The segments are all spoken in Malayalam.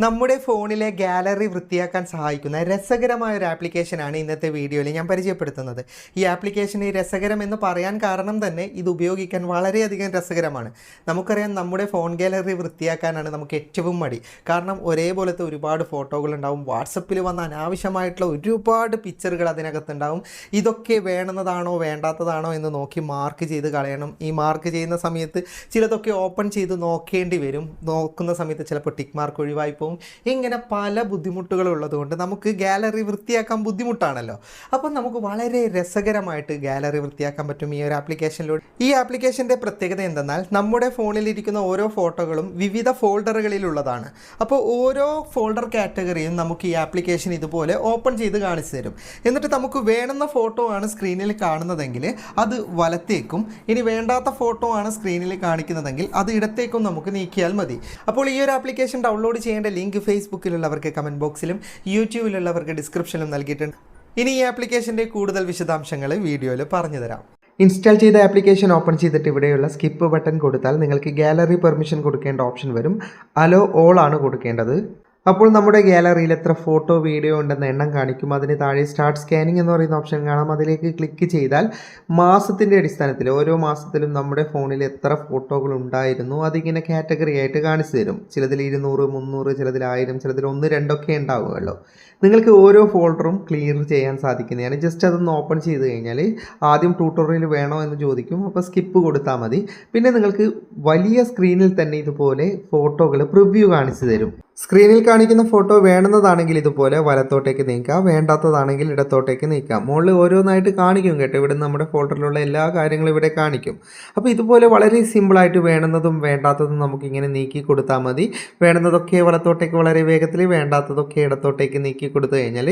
നമ്മുടെ ഫോണിലെ ഗാലറി വൃത്തിയാക്കാൻ സഹായിക്കുന്ന രസകരമായ ഒരു ആപ്ലിക്കേഷനാണ് ഇന്നത്തെ വീഡിയോയിൽ ഞാൻ പരിചയപ്പെടുത്തുന്നത്. ഈ ആപ്ലിക്കേഷൻ ഈ രസകരം എന്ന് പറയാൻ കാരണം തന്നെ ഇത് ഉപയോഗിക്കാൻ വളരെയധികം രസകരമാണ്. നമുക്കറിയാം നമ്മുടെ ഫോൺ ഗാലറി വൃത്തിയാക്കാനാണ് നമുക്ക് ഏറ്റവും മടി. കാരണം ഒരേപോലത്തെ ഒരുപാട് ഫോട്ടോകൾ ഉണ്ടാവും വാട്സപ്പിൽ വന്ന അനാവശ്യമായിട്ടുള്ള ഒരുപാട് പിക്ചറുകൾ അതിനകത്തുണ്ടാവും. ഇതൊക്കെ വേണമെന്നതാണോ വേണ്ടാത്തതാണോ എന്ന് നോക്കി മാർക്ക് ചെയ്ത് കളയണം. ഈ മാർക്ക് ചെയ്യുന്ന സമയത്ത് ചിലതൊക്കെ ഓപ്പൺ ചെയ്ത് നോക്കേണ്ടി വരും. നോക്കുന്ന സമയത്ത് ചിലപ്പോൾ ടിക്ക് മാർക്ക് ഒഴിവായി പോകും ഇങ്ങനെ പല ബുദ്ധിമുട്ടുകളും ഉള്ളതുകൊണ്ട് നമുക്ക് ഗാലറി വൃത്തിയാക്കാൻ ബുദ്ധിമുട്ടാണല്ലോ. അപ്പം നമുക്ക് വളരെ രസകരമായിട്ട് ഗാലറി വൃത്തിയാക്കാൻ പറ്റും ഈ ഒരു ആപ്ലിക്കേഷനിലൂടെ. ഈ ആപ്ലിക്കേഷന്റെ പ്രത്യേകത എന്തെന്നാൽ നമ്മുടെ ഫോണിലിരിക്കുന്ന ഓരോ ഫോട്ടോകളും വിവിധ ഫോൾഡറുകളിലുള്ളതാണ്. അപ്പോൾ ഓരോ ഫോൾഡർ കാറ്റഗറിയും നമുക്ക് ഈ ആപ്ലിക്കേഷൻ ഇതുപോലെ ഓപ്പൺ ചെയ്ത് കാണിച്ചു തരും. എന്നിട്ട് നമുക്ക് വേണമെന്ന ഫോട്ടോ ആണ് സ്ക്രീനിൽ കാണുന്നതെങ്കിൽ അത് വലത്തേക്കും ഇനി വേണ്ടാത്ത ഫോട്ടോ ആണ് സ്ക്രീനിൽ കാണിക്കുന്നതെങ്കിൽ അത് ഇടത്തേക്കും നമുക്ക് നീക്കിയാൽ മതി. അപ്പോൾ ഈ ഒരു ആപ്ലിക്കേഷൻ ഡൗൺലോഡ് ചെയ്യേണ്ട ലിങ്ക് ഫേസ്ബുക്കിലുള്ളവർക്ക് കമന്റ് ബോക്സിലും യൂട്യൂബിലുള്ളവർക്ക് ഡിസ്ക്രിപ്ഷനിലും നൽകിയിട്ടുണ്ട്. ഇനി ഈ ആപ്ലിക്കേഷന്റെ കൂടുതൽ വിശദാംശങ്ങൾ വീഡിയോയിൽ പറഞ്ഞു തരാം. ഇൻസ്റ്റാൾ ചെയ്ത ആപ്ലിക്കേഷൻ ഓപ്പൺ ചെയ്തിട്ട് ഇവിടെയുള്ള സ്കിപ്പ് ബട്ടൺ കൊടുത്താൽ നിങ്ങൾക്ക് ഗാലറി പെർമിഷൻ കൊടുക്കേണ്ട ഓപ്ഷൻ വരും. അലോ ഓൾ ആണ് കൊടുക്കേണ്ടത്. അപ്പോൾ നമ്മുടെ ഗാലറിയിൽ എത്ര ഫോട്ടോ വീഡിയോ ഉണ്ടെന്ന എണ്ണം കാണിക്കും. അതിന് താഴെ സ്റ്റാർട്ട് സ്കാനിങ് എന്ന് പറയുന്ന ഓപ്ഷൻ കാണാം. അതിലേക്ക് ക്ലിക്ക് ചെയ്താൽ മാസത്തിന്റെ അടിസ്ഥാനത്തിൽ ഓരോ മാസത്തിലും നമ്മുടെ ഫോണിൽ എത്ര ഫോട്ടോകൾ ഉണ്ടായിരുന്നു അതിങ്ങനെ കാറ്റഗറി ആയിട്ട് കാണിച്ചു തരും. ചിലതിൽ ഇരുന്നൂറ് മുന്നൂറ് ചിലതിൽ ആയിരം ചിലതിൽ ഒന്ന് രണ്ടൊക്കെ ഉണ്ടാവുമല്ലോ. നിങ്ങൾക്ക് ഓരോ ഫോൾഡറും ക്ലിയർ ചെയ്യാൻ സാധിക്കുന്നതാണ്. ജസ്റ്റ് അതൊന്ന് ഓപ്പൺ ചെയ്ത് കഴിഞ്ഞാൽ ആദ്യം ട്യൂട്ടോറിയൽ വേണോ എന്ന് ചോദിക്കും. അപ്പോൾ സ്കിപ്പ് കൊടുത്താൽ മതി. പിന്നെ നിങ്ങൾക്ക് വലിയ സ്ക്രീനിൽ തന്നെ ഇതുപോലെ ഫോട്ടോകൾ പ്രിവ്യൂ കാണിച്ചു തരും. സ്ക്രീനിൽ കാണിക്കുന്ന ഫോട്ടോ വേണമെന്നതാണെങ്കിൽ ഇതുപോലെ വലത്തോട്ടേക്ക് നീക്കാം വേണ്ടാത്തതാണെങ്കിൽ ഇടത്തോട്ടേക്ക് നീക്കാം മുകളിൽ ഓരോന്നായിട്ട് കാണിക്കും കേട്ടോ. ഇവിടെ നമ്മുടെ ഫോട്ടോയിലുള്ള എല്ലാ കാര്യങ്ങളും ഇവിടെ കാണിക്കും. അപ്പോൾ ഇതുപോലെ വളരെ സിമ്പിളായിട്ട് വേണമെന്നതും വേണ്ടാത്തതും നമുക്ക് ഇങ്ങനെ നീക്കി കൊടുത്താൽ മതി. വേണ്ടുന്നതൊക്കെ വലത്തോട്ടേക്ക് വളരെ വേഗത്തിൽ വേണ്ടാത്തതൊക്കെ ഇടത്തോട്ടേക്ക് നീക്കി കൊടുത്തു കഴിഞ്ഞാൽ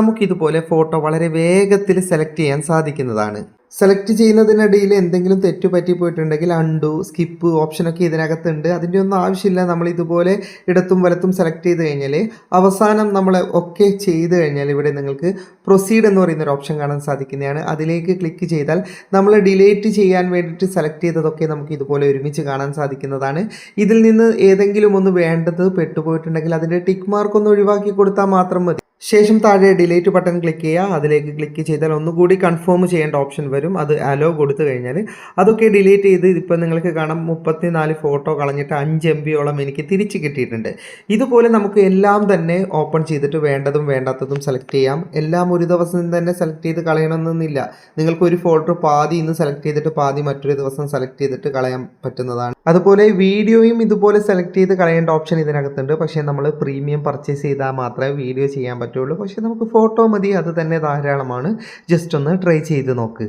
നമുക്കിതുപോലെ ഫോട്ടോ വളരെ വേഗത്തിൽ സെലക്ട് ചെയ്യാൻ സാധിക്കുന്നതാണ്. സെലക്ട് ചെയ്യുന്നതിനിടയിൽ എന്തെങ്കിലും തെറ്റ് പറ്റിപ്പോയിട്ടുണ്ടെങ്കിൽ അണ്ടു സ്കിപ്പ് ഓപ്ഷനൊക്കെ ഇതിനകത്തുണ്ട്. അതിന്റെ ഒന്നും ആവശ്യമില്ല. നമ്മൾ ഇതുപോലെ ഇടത്തും വലത്തും സെലക്ട് ചെയ്ത് കഴിഞ്ഞാൽ അവസാനം നമ്മൾ ഒക്കെ ചെയ്ത് കഴിഞ്ഞാൽ ഇവിടെ നിങ്ങൾക്ക് പ്രൊസീഡ് എന്ന് പറയുന്ന ഒരു ഓപ്ഷൻ കാണാൻ സാധിക്കുന്നതാണ്. അതിലേക്ക് ക്ലിക്ക് ചെയ്താൽ നമ്മൾ ഡിലേറ്റ് ചെയ്യാൻ വേണ്ടിയിട്ട് സെലക്ട് ചെയ്തതൊക്കെ നമുക്ക് ഇതുപോലെ ഒരുമിച്ച് കാണാൻ സാധിക്കുന്നതാണ്. ഇതിൽ നിന്ന് ഏതെങ്കിലും ഒന്ന് വേണ്ടത് പെട്ടുപോയിട്ടുണ്ടെങ്കിൽ അതിന്റെ ടിക്ക് മാർക്ക് ഒന്ന് ഒഴിവാക്കി കൊടുത്താൽ മാത്രം മതി. ശേഷം താഴെ ഡിലേറ്റ് ബട്ടൺ ക്ലിക്ക് ചെയ്യുക. അതിലേക്ക് ക്ലിക്ക് ചെയ്താൽ ഒന്നുകൂടി കൺഫേം ചെയ്യേണ്ട ഓപ്ഷൻ വരും. അത് അലോ കൊടുത്തു കഴിഞ്ഞാൽ അതൊക്കെ ഡിലീറ്റ് ചെയ്ത് ഇതിപ്പോൾ നിങ്ങൾക്ക് കാണാം മുപ്പത്തി നാല് ഫോട്ടോ കളഞ്ഞിട്ട് അഞ്ച് എം ബിയോളം എനിക്ക് തിരിച്ച് കിട്ടിയിട്ടുണ്ട്. ഇതുപോലെ നമുക്ക് എല്ലാം തന്നെ ഓപ്പൺ ചെയ്തിട്ട് വേണ്ടതും വേണ്ടാത്തതും സെലക്ട് ചെയ്യാം. എല്ലാം ഒരു ദിവസം തന്നെ സെലക്ട് ചെയ്ത് കളയണമെന്നില്ല. നിങ്ങൾക്ക് ഒരു ഫോട്ടോ പാതി ഇന്ന് സെലക്ട് ചെയ്തിട്ട് പാതി മറ്റൊരു ദിവസം സെലക്ട് ചെയ്തിട്ട് കളയാൻ പറ്റുന്നതാണ്. അതുപോലെ വീഡിയോയും ഇതുപോലെ സെലക്ട് ചെയ്ത് കളയേണ്ട ഓപ്ഷൻ ഇതിനകത്തുണ്ട്. പക്ഷേ നമ്മൾ പ്രീമിയം പർച്ചേസ് ചെയ്താൽ മാത്രമേ വീഡിയോ ചെയ്യാൻ പറ്റുള്ളൂ. പക്ഷേ നമുക്ക് ഫോട്ടോ മതി. അത് തന്നെ ധാരാളമാണ്. ജസ്റ്റ് ഒന്ന് ട്രൈ ചെയ്ത് നോക്ക്.